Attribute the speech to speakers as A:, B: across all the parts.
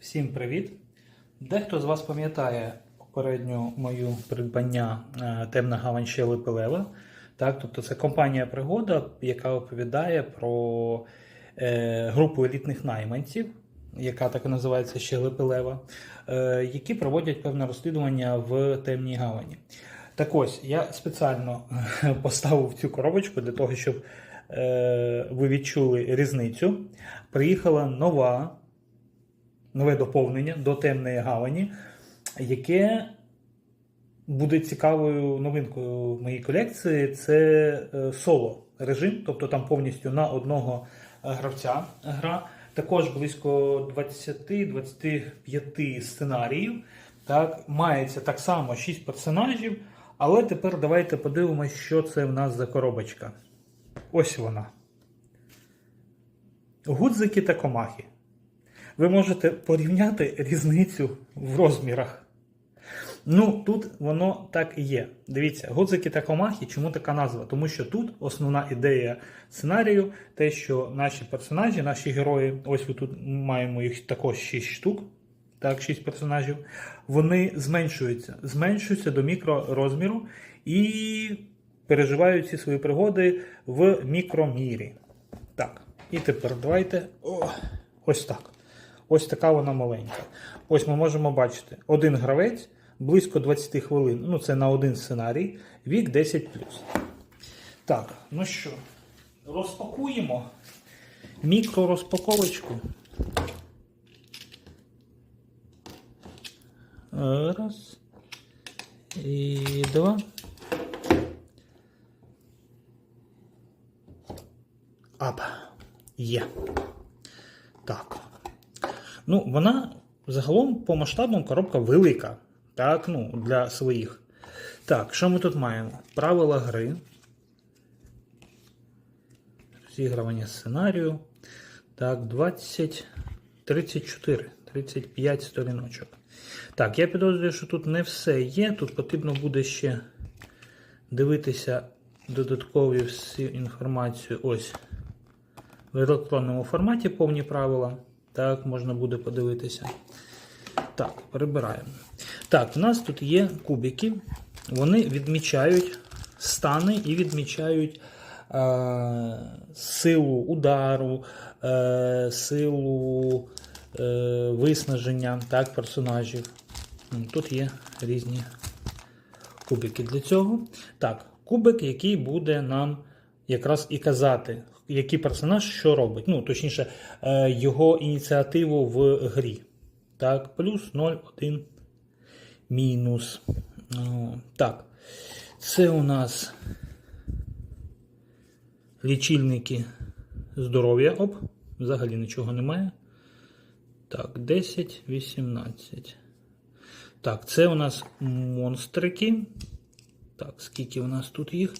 A: Всім привіт! Дехто з вас пам'ятає попередню мою придбання е, темна гавань ще Липелева. Так, тобто це компанія Пригода, яка оповідає про е, групу елітних найманців, яка так і називається ще Липелева, е, які проводять певне розслідування в темній гавані. Так ось, я спеціально поставив цю коробочку для того, щоб е, ви відчули різницю. Приїхала нова нове доповнення до темної гавані, яке буде цікавою новинкою моїй колекції. Це е, соло режим, тобто там повністю на одного е, гравця гра. Також близько 20-25 сценаріїв. Так, мається так само 6 персонажів. Але тепер давайте подивимося, що це в нас за коробочка. Ось вона. Гудзики та комахи ви можете порівняти різницю в розмірах. Ну, тут воно так і є. Дивіться, гудзики та комахи, чому така назва? Тому що тут основна ідея сценарію, те, що наші персонажі, наші герої, ось тут маємо їх також 6 штук, так, 6 персонажів, вони зменшуються, зменшуються до мікророзміру і переживають ці свої пригоди в мікромірі. Так, і тепер давайте. О, ось так. Ось така вона маленька. Ось ми можемо бачити один гравець близько 20 хвилин. Ну, це на один сценарій, вік 10. Так, ну що, розпакуємо мікророзпаковочку. Раз. І два. Ап. Є. Так. Ну, вона загалом по масштабам коробка велика. Так, ну, для своїх. Так, що ми тут маємо? Правила гри. Розігрування сценарію. Так, 20, 34, 35 сторіночок. Так, я підозрюю, що тут не все є. Тут потрібно буде ще дивитися додаткові всю інформацію. Ось в електронному форматі повні правила. Так, можна буде подивитися. Так, перебираємо. Так, у нас тут є кубики. Вони відмічають стани і відмічають е, силу удару, е, силу е, виснаження так, персонажів. Тут є різні кубики для цього. Так, кубик, який буде нам якраз і казати, який персонаж що робить. Ну, точніше, е, його ініціативу в грі. Так, плюс 0, 1, мінус. Так. Це у нас лічильники здоров'я. Оп, взагалі нічого немає. Так, 10, 18. Так, це у нас монстрики. Так, скільки у нас тут їх?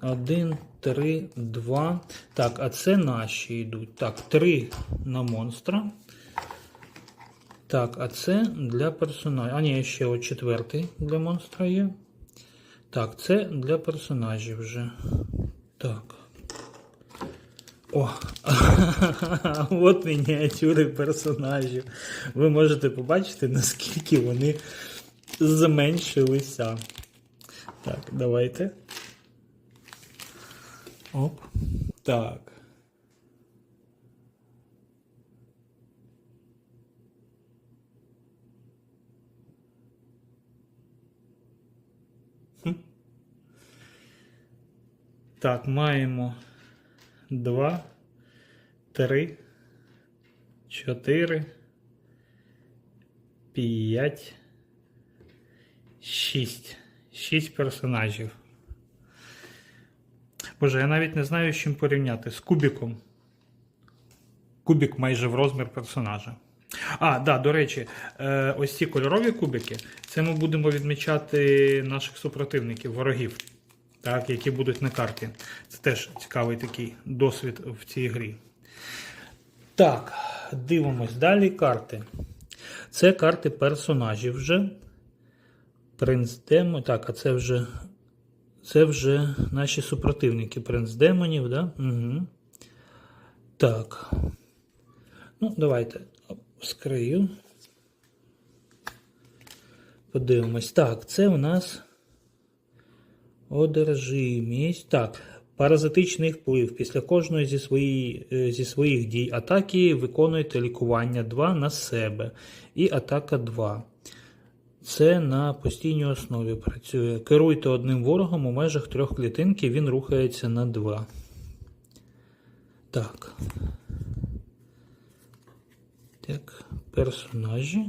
A: Один, три, два. Так, а це наші йдуть. Так, три на монстра. Так, а це для персонажів. А, ні, ще от четвертий для монстра є. Так, це для персонажів вже. Так. О! От мініатюри персонажів. Ви можете побачити, наскільки вони зменшилися. Так, давайте. Оп. Так. Так, маємо два, три, чотири, п'ять, шість. Шість персонажів. Боже, я навіть не знаю, з чим порівняти. З кубіком. Кубік майже в розмір персонажа. А, да, до речі, е, ось ці кольорові кубики, це ми будемо відмічати наших супротивників, ворогів, так, які будуть на карті. Це теж цікавий такий досвід в цій грі. Так, дивимось далі карти. Це карти персонажів вже. Принц Демо. Так, а це вже це вже наші супротивники. Принц демонів, да? Угу. Так. Ну, давайте вскрию. Подивимось. Так, це у нас одержимість. Так, паразитичний вплив. Після кожної зі, свої, е, зі своїх дій атаки виконуєте лікування 2 на себе. І атака 2. Це на постійній основі працює. Керуйте одним ворогом у межах трьох клітинки, він рухається на 2. Так. Так, персонажі.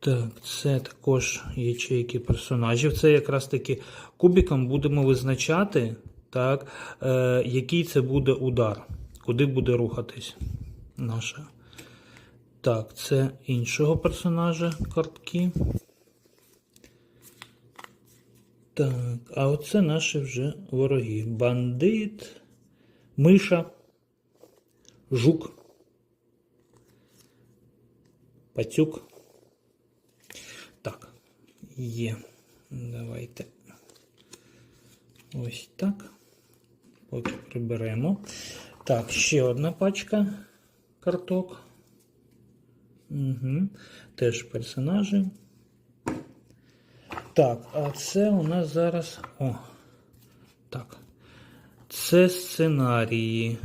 A: Так, це також ячейки персонажів. Це якраз таки кубиком будемо визначати, так, е, який це буде удар, куди буде рухатись наша. Так, це іншого персонажа картки. Так, а оце наші вже вороги. Бандит, миша, жук, пацюк. Так, є. Давайте. Ось так. Поки приберемо. Так, ще одна пачка карток. Угу. Теж персонажі. Так, а це у нас зараз. О, так. Це сценарії.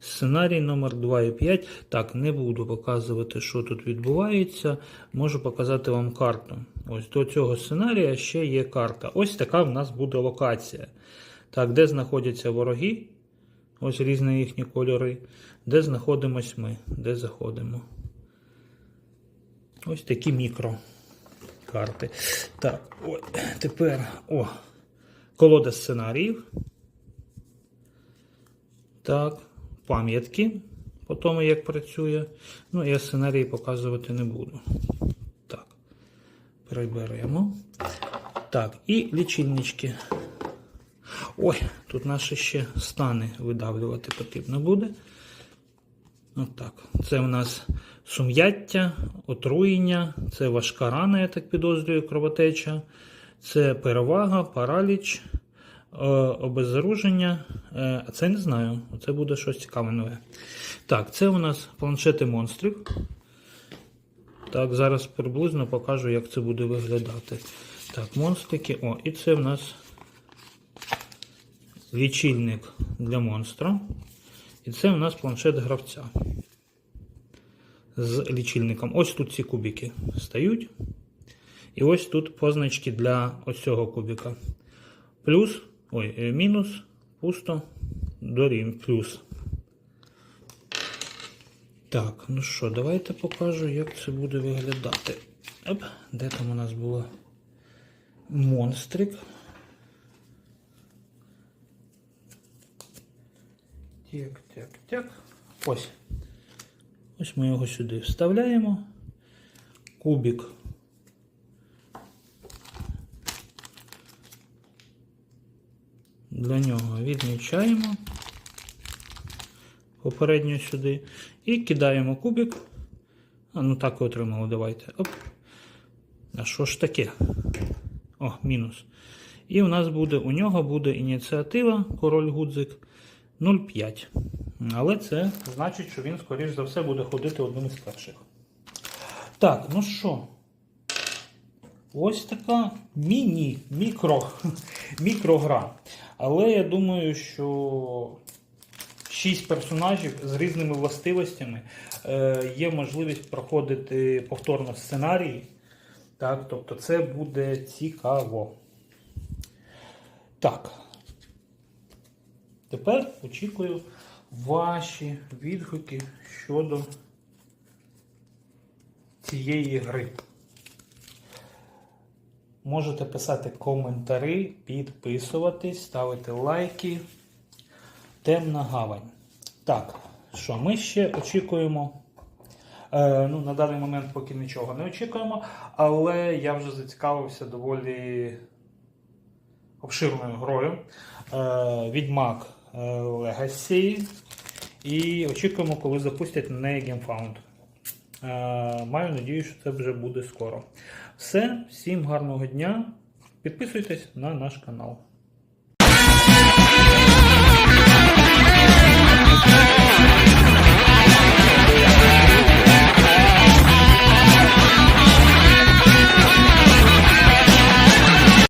A: Сценарій номер 2 і 5. Так, не буду показувати, що тут відбувається. Можу показати вам карту. Ось до цього сценарія ще є карта. Ось така в нас буде локація. Так, де знаходяться вороги? Ось різні їхні кольори. Де знаходимось ми? Де заходимо? Ось такі мікрокарти. Так, о, тепер о, колода сценаріїв. Так, пам'ятки по тому, як працює. Ну, я сценарії показувати не буду. Так, приберемо. Так, і лічильнички. Ой, тут наші ще стани видавлювати потрібно буде. Отак. Це в нас сум'яття, отруєння, це важка рана, я так підозрюю, кровотеча, це перевага, параліч, е, обеззаруження. Е, А це не знаю. Це буде щось цікаве нове. Так, це у нас планшети монстрів. Так, зараз приблизно покажу, як це буде виглядати. Так, монстрики. О, і це в нас лічильник для монстра. І це у нас планшет гравця з лічильником. Ось тут ці кубики стають. І ось тут позначки для ось цього кубика. Плюс, ой, е, мінус, пусто, дорім, плюс. Так, ну що, давайте покажу, як це буде виглядати. Оп, де там у нас було монстрик. Так, так, так. Ось. Ось ми його сюди вставляємо. Кубик. Для нього відмічаємо попередньо сюди. І кидаємо кубик. А ну так і отримали, давайте. Оп. А що ж таке? О, мінус. І у нас буде, у нього буде ініціатива, король гудзик 0,5. Але це значить, що він, скоріш за все, буде ходити одним із перших. Так, ну що? Ось така міні-мікро мікрогра. Але я думаю, що 6 персонажів з різними властивостями е, є можливість проходити повторно сценарії. Так, тобто це буде цікаво. Так. Тепер очікую ваші відгуки щодо цієї гри. Можете писати коментарі, підписуватись, ставити лайки. Темна гавань. Так, що ми ще очікуємо. Е, ну, На даний момент поки нічого не очікуємо, але я вже зацікавився доволі обширною грою. Е, Відьмак Legacy. І очікуємо, коли запустять на неї GameFound. Е, Маю надію, що це вже буде скоро. Все, всім гарного дня. Підписуйтесь на наш канал.